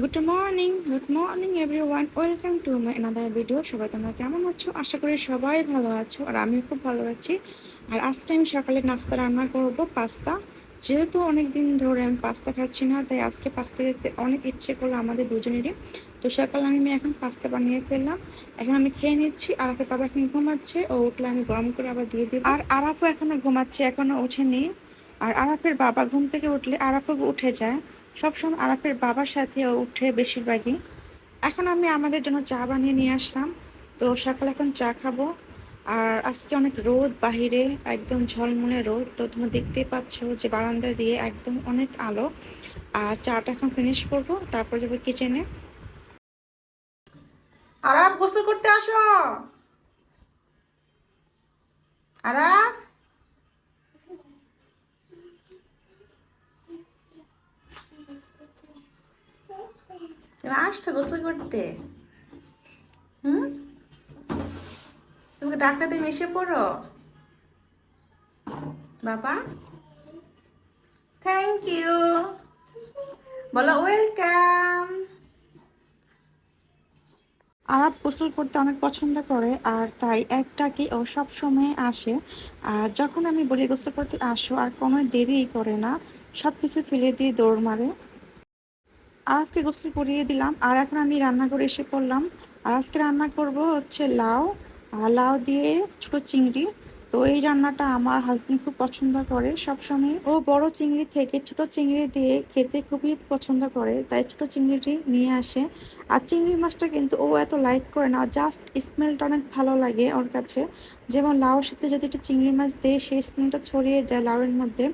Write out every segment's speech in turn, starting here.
Good morning good morning everyone welcome to my another video সবাই তোমরা কেমন আছো? আশা করি সবাই ভালো আছো আর আমিও খুব ভালো আছি। আর আজকে আমি সকালে নাস্তা রান্না করব, পাস্তা। যেহেতু অনেক দিন ধরে আমি পাস্তা খাচ্ছি না, তাই আজকে পাস্তা খেতে অনেক ইচ্ছে করল আমাদের দুজনেরই। তো সকালে আমি এখন পাস্তা বানিয়ে ফেললাম। এখন আমি খেয়ে নিচ্ছি। আর আরাফের বাবা এখন ঘুমাচ্ছে, ও উঠলে আমি গরম করে আবার দিয়ে দিই আর আরাফও এখনও ঘুমাচ্ছে এখনও ওঠেনি। আর আরাফের বাবা ঘুম থেকে উঠলে আরাফও উঠে যায়। সবসময় আরাফের বাবার সাথে উঠে বেশিরভাগই। এখন আমি আমাদের জন্য চা বানিয়ে নিয়ে আসলাম। তো সকালে এখন চা খাব। আর আজকে অনেক রোদ বাহিরে, একদম ঝলমলে রোদ। তো তোমরা দেখতেই পাচ্ছ যে বারান্দা দিয়ে একদম অনেক আলো। আর চাটা এখন ফিনিশ করব, তারপর যাব কিচেনে আরাফ, গোসল করতে আসো। আরাফ! তুমি আসছো, গোসল করতে? হুম? তোমাকে ডাকতে তুমি এসে পড়ো। বাবা? থ্যাংক ইউ বলো ওয়েলকাম আরাপ গোসল করতে অনেক পছন্দ করে, আর তাই একটাকে ও সব সময় আসে। আর যখন আমি বলি, গোসল করতে আসো, আর কোনো দেরি করে না সব কিছু ফেলে দিয়ে দৌড় মারে। আরাফকে গোসল করিয়ে দিলাম। আর এখন আমি রান্না করে এসে পড়লাম। আর আজকে রান্না করব হচ্ছে লাউ। লাউ দিয়ে ছোট চিংড়ি। তো এই রান্নাটা আমার হাজবেন্ড খুব পছন্দ করে সবসময়। ও বড় চিংড়ি থেকে ছোট চিংড়ি দিয়ে খেতে খুবই পছন্দ করে, তাই ছোট চিংড়িটি নিয়ে আসে। আর চিংড়ি মাছটা কিন্তু ও এত লাইক করে না জাস্ট স্মেলটা অনেক ভালো লাগে ওর কাছে। যেমন লাউর সাথে যদি একটু চিংড়ি মাছ দেয় সেই স্মেলটা ছড়িয়ে যায় লাউয়ের মধ্যে,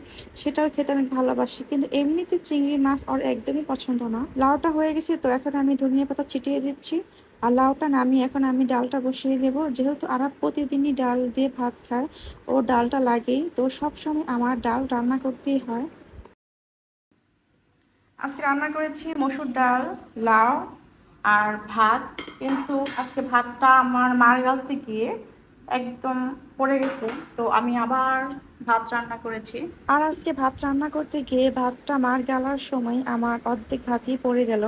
সেটাও খেতে অনেক ভালোবাসে। কিন্তু এমনিতে চিংড়ি মাছ ওর একদমই পছন্দ না। লাউটা হয়ে গেছে তো এখন আমি ধনিয়া পাতা ছিটিয়ে দিচ্ছি। আর লাউটা নামিয়ে এখন আমি ডালটা বসিয়ে দেব। যেহেতু আরাপ প্রতিদিনই ডাল দিয়ে ভাত খায়, ও ডালটা লাগেই। তো সব সময় আমার ডাল রান্না করতেই হয়। আজকে রান্না করেছি মসুর ডাল, লাউ আর ভাত। কিন্তু আজকে ভাতটা আমার মার গালতে গিয়ে একদম পড়ে গেছে। তো আমি আবার ভাত রান্না করেছি। আর আজকে ভাত রান্না করতে গিয়ে ভাতটা মার গালার সময় আমার অর্ধেক ভাতই পড়ে গেল।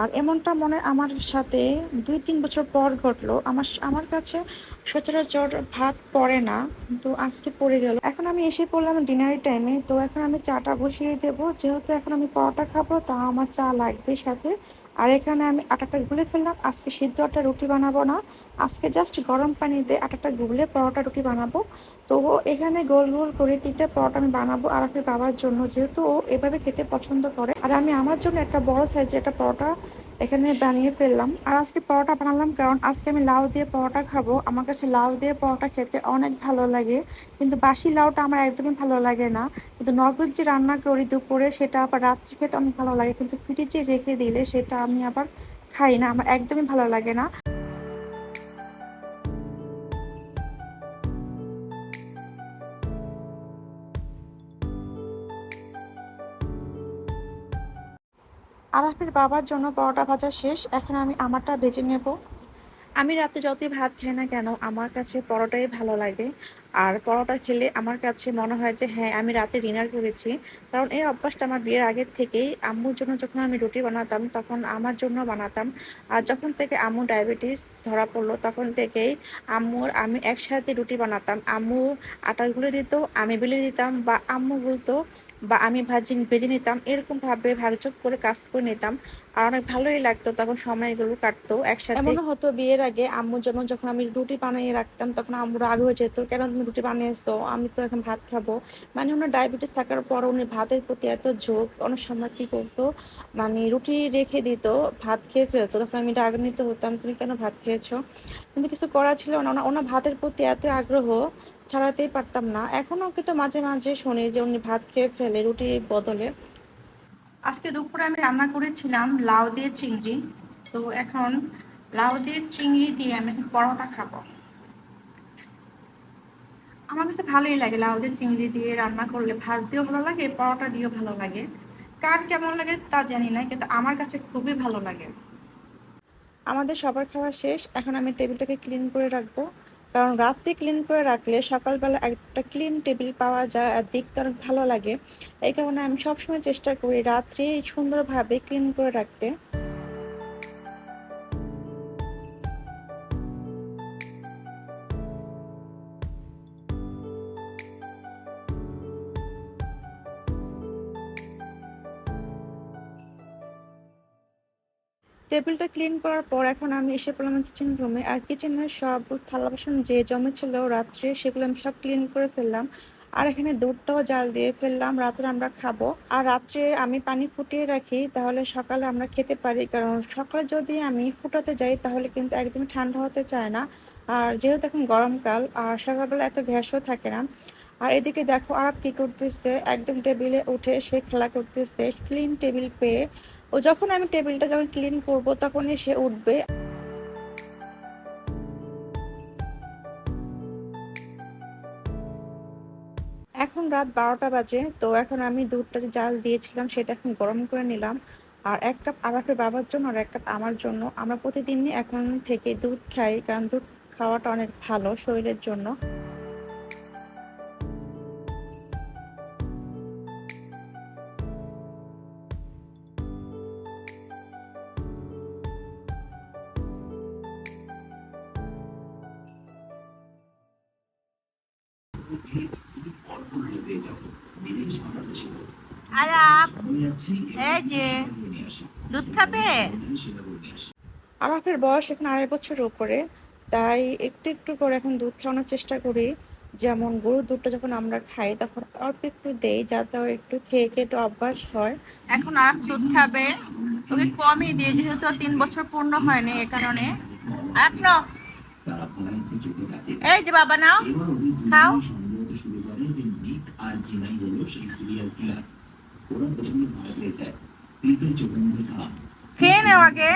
আর এমনটা মনে আমার সাথে দুই তিন বছর পর ঘটলো। আমার আমার কাছে সচরাচর ভাত পড়ে না, কিন্তু আজকে পড়ে গেল। এখন আমি এসে পড়লাম ডিনারের টাইমে তো এখন আমি চাটা বসিয়ে দেবো। যেহেতু এখন আমি পরোটা খাব, তা আমার চা লাগবে সাথে। আর এখানে আমি আটাটা গুলে ফেললাম। আজকে সিদ্ধ আটা রুটি বানাবো না। আজকে জাস্ট গরম পানি দিয়ে আটাটা গুলে পরোটা রুটি বানাবো। তো এখানে গোল গোল করে তিনটা পরোটা আমি বানাবো আর আপনার বাবার জন্য, যেহেতু ও এভাবে খেতে পছন্দ করে। আর আমি আমার জন্য একটা বড় সাইজের একটা পরোটা এখানে বানিয়ে ফেললাম। আর আজকে পরোটা বানালাম কারণ আজকে আমি লাউ দিয়ে পরোটা খাব। আমার কাছে লাউ দিয়ে পরোটা খেতে অনেক ভালো লাগে। কিন্তু বাসি লাউটা আমার একদমই ভালো লাগে না। কিন্তু নগদ যে রান্না করি দুপুরে, সেটা আবার রাত্রি খেতে অনেক ভালো লাগে। কিন্তু ফ্রিজে রেখে দিলে সেটা আমি আবার খাই না। আমার একদমই ভালো লাগে না। আরাফের বাবার জন্য পরোটা ভাজা শেষ, এখন আমি আমারটা ভেজে নেব। আমি রাতে যতই ভাত খাই না কেন, আমার কাছে পরোটাই ভালো লাগে। আর পরোটা খেলে আমার কাছে মনে হয় যে হ্যাঁ আমি রাতে ডিনার করেছি। কারণ এই অভ্যাসটা আমার বিয়ের আগের থেকেই আম্মুর জন্য যখন আমি রুটি বানাতাম, তখন আমার জন্য বানাতাম। আর যখন থেকে আম্মু ডায়াবেটিস ধরা পড়ল, তখন থেকেই আম্মুর আমি একসাথে রুটি বানাতাম। আম্মু আটা গুলে দিত, আমি বেলে দিতাম বা আম্মু বলতো বা আমি ভাজি, ভেজে নিতাম এরকম এরকমভাবে ভাগযোগ করে কাজ করে নিতাম। আর অনেক ভালোই লাগতো তখন সময়গুলো কাটতো একসাথে। এমনও হতো বিয়ের আগে আম্মু যেমন যখন আমি রুটি বানিয়ে রাখতাম, তখন আম্মু রাগ হয়ে যেত, কেন তুমি রুটি বানিয়েছো? আমি তো এখন ভাত খাব। মানে ওনার ডায়াবেটিস থাকার পর উনি ভাতের প্রতি এত ঝোঁক, অনেক সময় কী করতো মানে রুটি রেখে দিত, ভাত খেয়ে ফেলতো। তখন আমি রাগান্বিত হতাম, তুমি কেন ভাত খেয়েছো? কিন্তু কিছু করা ছিল না। ওনার ভাতের প্রতি এত আগ্রহ ছাড়াতেই পারতাম না। এখনও কিন্তু মাঝে মাঝে শুনি যে উনি ভাত খেয়ে ফেলে রুটির বদলে। আজকে দুপুরে আমি রান্না করেছিলাম লাউ দিয়ে চিংড়ি। তো এখন লাউ দিয়ে চিংড়ি দিয়ে আমি পরোটা খাব। আমার কাছে ভালোই লাগে লাউ দিয়ে চিংড়ি দিয়ে রান্না করলে। ভাত দিয়েও ভালো লাগে পরোটা দিয়েও ভালো লাগে। কার কেমন লাগে তা জানি না কিন্তু আমার কাছে খুবই ভালো লাগে। আমাদের সবার খাওয়া শেষ। এখন আমি টেবিলটাকে ক্লিন করে রাখব। কারণ রাত্রে ক্লিন করে রাখলে সকালবেলা একটা ক্লিন টেবিল পাওয়া যায় আর দেখতে অনেক ভালো লাগে। এই কারণে আমি সবসময় চেষ্টা করি রাত্রে সুন্দরভাবে ক্লিন করে রাখতে। টেবিলটা ক্লিন করার পর এখন আমি এসে পড়লাম কিচেন রুমে আর কিচেনের সব থালা বাসন যে জমেছিল রাত্রে, সেগুলো আমি সব ক্লিন করে ফেললাম। আর এখানে দুধটাও জাল দিয়ে ফেললাম, রাত্রে আমরা খাব। আর রাত্রে আমি পানি ফুটিয়ে রাখি, তাহলে সকালে আমরা খেতে পারি। কারণ সকালে যদি আমি ফুটাতে যাই, তাহলে কিন্তু একদমই ঠান্ডা হতে চায় না। আর যেহেতু এখন গরমকাল, আর সকালবেলা এত গ্যাসও থাকে না। আর এদিকে দেখো আরব কি করতেছে? একদম টেবিলে উঠে সে খেলা করতেছে। ক্লিন টেবিল পেয়ে ও যখন আমি টেবিলটা যখন ক্লিন করব তখনই সে উঠবে। এখন রাত বারোটা বাজে, তো এখন আমি দুধটা যে জাল দিয়েছিলাম, সেটা এখন গরম করে নিলাম। আর এক কাপ আরাফের বাবার জন্য আর এক কাপ আমার জন্য। আমরা প্রতিদিনই এখন থেকে দুধ খাই, কারণ দুধ খাওয়াটা অনেক ভালো শরীরের জন্য। আরাপ এই যে দুধ খাবে? আরাফের বয়স এখন আড়াই বছরের উপরে তাই একটু একটু করে এখন দুধ খাওয়ানোর চেষ্টা করি। যেমন গরুর দুধটা যখন আমরা খাই তখন অল্প একটু দেই যাতে ওর একটু খেয়ে খেয়ে একটু অভ্যাস হয়। এখন আর দুধ খাবে? ওকে কমই দিয়ে যেহেতু তিন বছর পূর্ণ হয়নি এ কারণে। আর। এই যে বাবা নাও। খাও। জিনাই হলো সেই সিরিয়াল কিলার ওরা প্রচণ্ড ভয় পেয়ে যায়। ক্লিপের চোখের মধ্যে থাম খেয়ে নেও আগে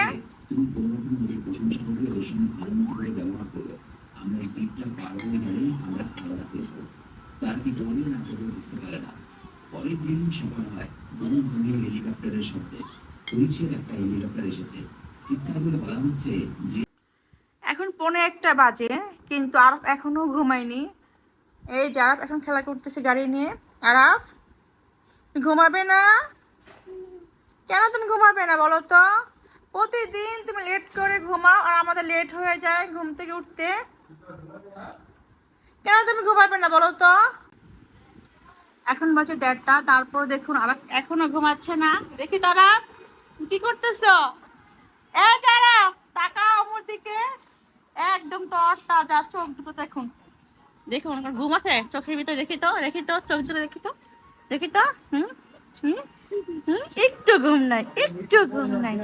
তুমি কোনো রকম ওদের প্রশংসা করবে ওদের সঙ্গে ভালো মতো করে ব্যবহার করবে। আমরা এই ক্লিপটা পার হয়ে গেলেই আমরা আলাদা হয়ে যাব। তার কি না বুঝতে পারে না। পরের দিন সকাল হয় হেলিকপ্টারের শব্দে। পুলিশের একটা হেলিকপ্টার এসেছে। চিৎকার করে বলা হচ্ছে যে এখন পৌনে একটা বাজে কিন্তু আর এখনও ঘুমায়নি। এই যে আরফ এখন খেলা করতেছে গাড়ি নিয়ে। আরাফ ঘুমাবে না? কেন তুমি ঘুমাবে না বলো তো? প্রতিদিন তুমি লেট করে ঘুমাও আর আমাদের লেট হয়ে যায় ঘুম থেকে উঠতে। কেন তুমি ঘুমাবে না বলো তো? এখন বাজে দেড়টা, তারপর দেখুন আর এখনও ঘুমাচ্ছে না। দেখি তারা কি করতেছো? এ যারা তাকাও অমর দিকে একদম তোর তাজা চোখ দুটো দেখুন। দেখুন ওনার ঘুম আছে, চোখের ভিতরে দেখি তো দেখি তো, চোখ দুটো দেখি তো দেখি তো, হুম হুম একটু ঘুম নাই, একটু ঘুম নাই।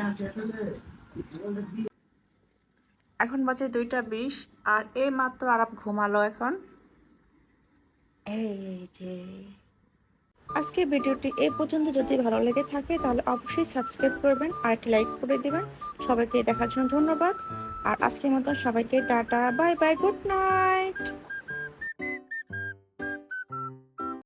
এখন বাজে দুইটা বিশ, আর এই মাত্র আরাপ ঘুমালো এখন। এই যে। আজকে ভিডিওটি এ পর্যন্ত, যদি ভালো লেগে থাকে তাহলে অবশ্যই সাবস্ক্রাইব করবেন, আর একটি লাইক করে দিবেন। সবাইকে দেখার জন্য ধন্যবাদ। আর আজকের মতন সবাইকে tata, bye bye, good night.